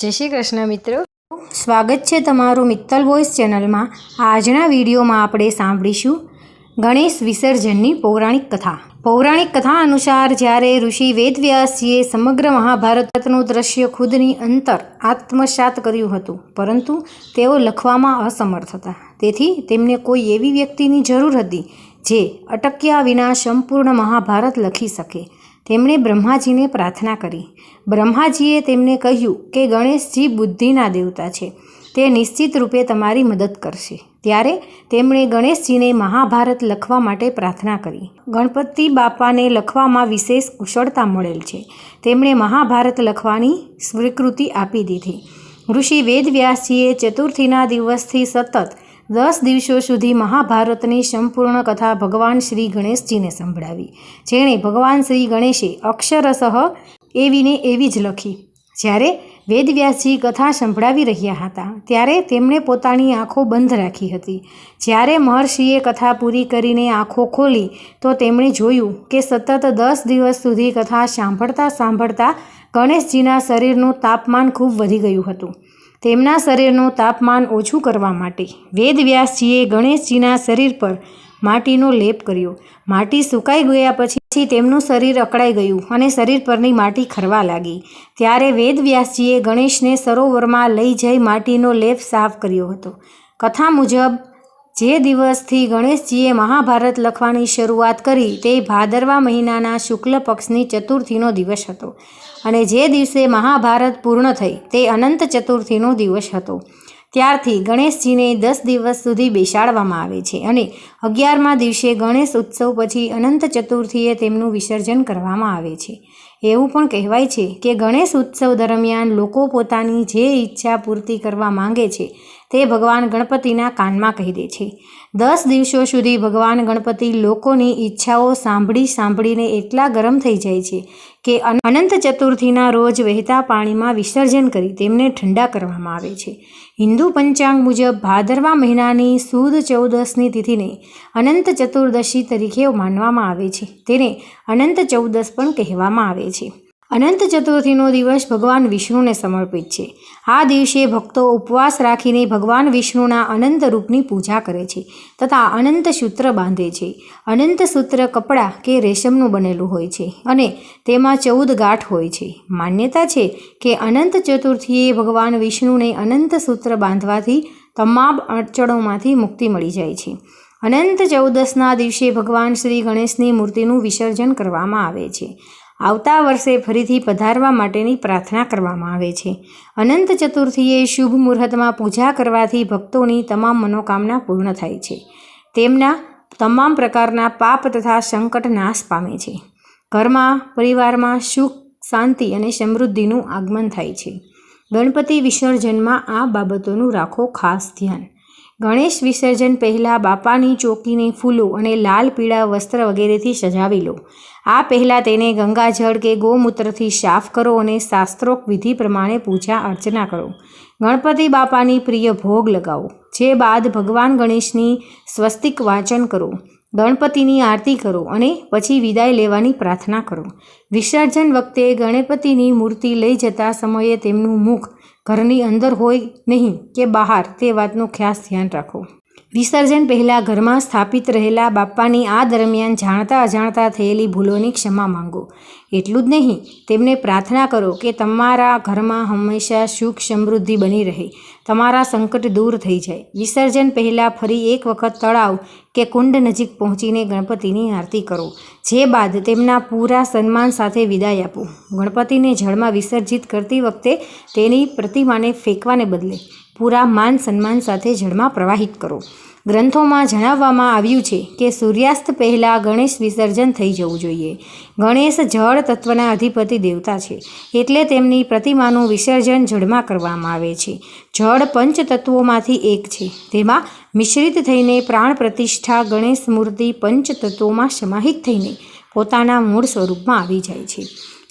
જય શ્રી કૃષ્ણ મિત્રો. સ્વાગત છે તમારું મિત્તલ વોઇસ ચેનલમાં. આજના વિડીયોમાં આપણે સાંભળીશું ગણેશ વિસર્જનની પૌરાણિક કથા. પૌરાણિક કથા અનુસાર જ્યારે ઋષિ વેદવ્યાસજીએ સમગ્ર મહાભારતનું દ્રશ્ય ખુદની અંતર આત્મસાત કર્યું હતું, પરંતુ તેઓ લખવામાં અસમર્થ હતા. તેથી તેમને કોઈ એવી વ્યક્તિની જરૂર હતી જે અટક્યા વિના સંપૂર્ણ મહાભારત લખી શકે. તેમણે બ્રહ્માજીને પ્રાર્થના કરી. બ્રહ્માજીએ તેમને કહ્યું કે, ગણેશજી બુદ્ધિના દેવતા છે. તે નિશ્ચિત રૂપે તમારી મદદ કરશે. ત્યારે તેમણે ગણેશજીને મહાભારત લખવા માટે પ્રાર્થના કરી. ગણપતિ બાપાને લખવામાં વિશેષ કુશળતા મળેલ છે. તેમણે મહાભારત લખવાની સ્વીકૃતિ આપી દીધી. ઋષિ વેદવ્યાસજીએ ચતુર્થીના દિવસથી સતત દસ દિવસો સુધી મહાભારતની સંપૂર્ણ કથા ભગવાન શ્રી ગણેશજીને સંભળાવી. જેણે ભગવાન શ્રી ગણેશે અક્ષરશઃ એવીને એવી જ લખી. જ્યારે વેદવ્યાસજી કથા સંભળાવી રહ્યા હતા, ત્યારે તેમણે પોતાની આંખો બંધ રાખી હતી. જ્યારે મહર્ષિએ કથા પૂરી કરીને આંખો ખોલી, તો તેમણે જોયું કે સતત દસ દિવસ સુધી કથા સાંભળતા સાંભળતા ગણેશજીના શરીરનું તાપમાન ખૂબ વધી ગયું હતું. તેમના શરીરનું તાપમાન ઓછું કરવા માટે વેદવ્યાસજીએ ગણેશજીના શરીર પર માટીનો લેપ કર્યો. માટી સુકાઈ ગયા પછી તેમનું શરીર અકળાઈ ગયું અને શરીર પરની માટી ખરવા લાગી. ત્યારે વેદવ્યાસજીએ ગણેશને સરોવરમાં લઈ જઈ માટીનો લેપ સાફ કર્યો હતો. કથા મુજબ જે દિવસથી ગણેશજીએ મહાભારત લખવાની શરૂઆત કરી તે ભાદરવા મહિનાના શુક્લ પક્ષની ચતુર્થીનો દિવસ હતો. અને જે દિવસે મહાભારત પૂર્ણ થઈ તે અનંત ચતુર્થીનો દિવસ હતો. ત્યારથી ગણેશજીને દસ દિવસ સુધી બેસાડવામાં આવે છે અને અગિયારમા દિવસે ગણેશ ઉત્સવ પછી અનંત ચતુર્થીએ તેમનું વિસર્જન કરવામાં આવે છે. એવું પણ કહેવાય છે કે ગણેશ ઉત્સવ દરમિયાન લોકો પોતાની જે ઈચ્છા પૂર્તિ કરવા માંગે છે તે ભગવાન ગણપતિના કાનમાં કહી દે છે. દસ દિવસો સુધી ભગવાન ગણપતિ લોકોની ઈચ્છાઓ સાંભળી સાંભળીને એટલા ગરમ થઈ જાય છે કે અનંત ચતુર્થીના રોજ વહેતા પાણીમાં વિસર્જન કરી તેમને ઠંડા કરવામાં આવે છે. હિન્દુ પંચાંગ મુજબ ભાદરવા મહિનાની સુદ ચૌદસની તિથિને અનંત ચતુર્દશી તરીકે માનવામાં આવે છે. તેને અનંત ચૌદસ પણ કહેવામાં આવે છે. અનંત ચતુર્થીનો દિવસ ભગવાન વિષ્ણુને સમર્પિત છે. આ દિવસે ભક્તો ઉપવાસ રાખીને ભગવાન વિષ્ણુના અનંત રૂપની પૂજા કરે છે તથા અનંત સૂત્ર બાંધે છે. અનંત સૂત્ર કપડાં કે રેશમનું બનેલું હોય છે અને તેમાં ચૌદ ગાંઠ હોય છે. માન્યતા છે કે અનંત ચતુર્થીએ ભગવાન વિષ્ણુને અનંત સૂત્ર બાંધવાથી તમામ અડચણોમાંથી મુક્તિ મળી જાય છે. અનંત ચૌદસના દિવસે ભગવાન શ્રી ગણેશની મૂર્તિનું વિસર્જન કરવામાં આવે છે. આવતા વર્ષે ફરીથી પધારવા માટેની પ્રાર્થના કરવામાં આવે છે. અનંત ચતુર્થીએ શુભ મુહૂર્તમાં પૂજા કરવાથી ભક્તોની તમામ મનોકામના પૂર્ણ થાય છે. તેમના તમામ પ્રકારના પાપ તથા સંકટ નાશ પામે છે. ઘરમાં, પરિવારમાં સુખ, શાંતિ અને સમૃદ્ધિનું આગમન થાય છે. ગણપતિ વિસર્જનમાં આ બાબતોનું રાખો ખાસ ધ્યાન. ગણેશ વિસર્જન પહેલાં બાપાની ચોકીને ફૂલો અને લાલ પીળા વસ્ત્ર વગેરેથી સજાવી લો. આ પહેલાં તેને ગંગાજળ કે ગોમૂત્રથી સાફ કરો અને શાસ્ત્રોક વિધિ પ્રમાણે પૂજા અર્ચના કરો. ગણપતિ બાપાની પ્રિય ભોગ લગાવો. જે બાદ ભગવાન ગણેશની સ્વસ્તિક વાંચન કરો. ગણપતિની આરતી કરો અને પછી વિદાય લેવાની પ્રાર્થના કરો. વિસર્જન વખતે ગણપતિની મૂર્તિ લઈ જતા સમયે તેમનું મુખ ઘરની અંદર હોય નહીં કે બહાર તે વાતનું ખાસ ધ્યાન રાખો. વિસર્જન પહેલાં ઘરમાં સ્થાપિત રહેલા બાપ્પાની આ દરમિયાન જાણતા અજાણતા થયેલી ભૂલોની ક્ષમા માંગો. એટલું જ નહીં, તેમને પ્રાર્થના કરો કે તમારા ઘરમાં હંમેશા સુખ સમૃદ્ધિ બની રહે. તમારા સંકટ દૂર થઈ જાય. વિસર્જન પહેલાં ફરી એક વખત તળાવ કે કુંડ નજીક પહોંચીને ગણપતિની આરતી કરો, જે બાદ તેમના પૂરા સન્માન સાથે વિદાય આપો. ગણપતિને જળમાં વિસર્જિત કરતી વખતે તેની પ્રતિમાને ફેંકવાને બદલે પૂરા માન સન્માન સાથે જળમાં પ્રવાહિત કરો. ગ્રંથોમાં જણાવવામાં આવ્યું છે કે સૂર્યાસ્ત પહેલાં ગણેશ વિસર્જન થઈ જવું જોઈએ. ગણેશ જળ તત્વના અધિપતિ દેવતા છે. એટલે તેમની પ્રતિમાનું વિસર્જન જળમાં કરવામાં આવે છે. જળ પંચ તત્વોમાંથી એક છે. તેમાં મિશ્રિત થઈને પ્રાણ પ્રતિષ્ઠા ગણેશ મૂર્તિ પંચ તત્વોમાં સમાહિત થઈને પોતાના મૂળ સ્વરૂપમાં આવી જાય છે.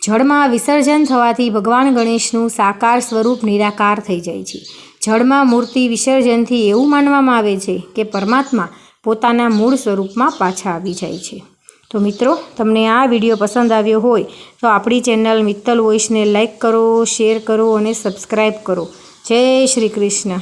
જળમાં વિસર્જન થવાથી ભગવાન ગણેશનું સાકાર સ્વરૂપ નિરાકાર થઈ જાય છે. જળમાં મૂર્તિ વિસર્જનથી એવું માનવામાં આવે છે કે પરમાત્મા પોતાના મૂળ સ્વરૂપમાં પાછા આવી જાય છે. તો મિત્રો, તમને આ વીડિયો પસંદ આવ્યો હોય, તો આપણી ચેનલ મિત્તલ વોઇસને લાઈક કરો, શેર કરો અને સબસ્ક્રાઈબ કરો. જય શ્રી કૃષ્ણ.